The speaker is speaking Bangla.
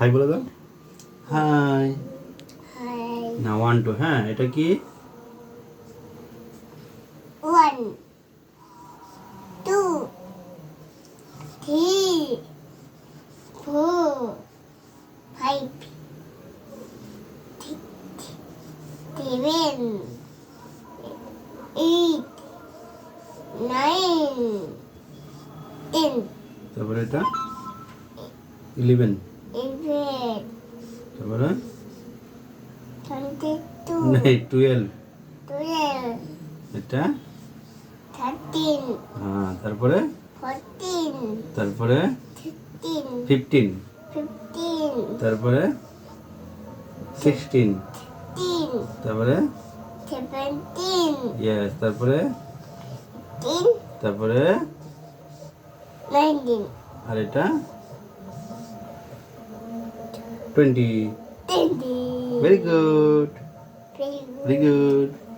হাই বলে দাও। হাই হাই না ওয়ান টু হ্যাঁ এটা কি? One two three four five seven eight nine ten তারপরে এটা? ইলেভেন তারপরে নেই টুয়েলভ এটা? হ্যাঁ তারপরে? তারপরে? ফিফটিন তারপরে? সিক্সটিন তারপরে? ইয়েস তারপরে? তারপরে? আর এটা? 20. 20. Very good. Very good.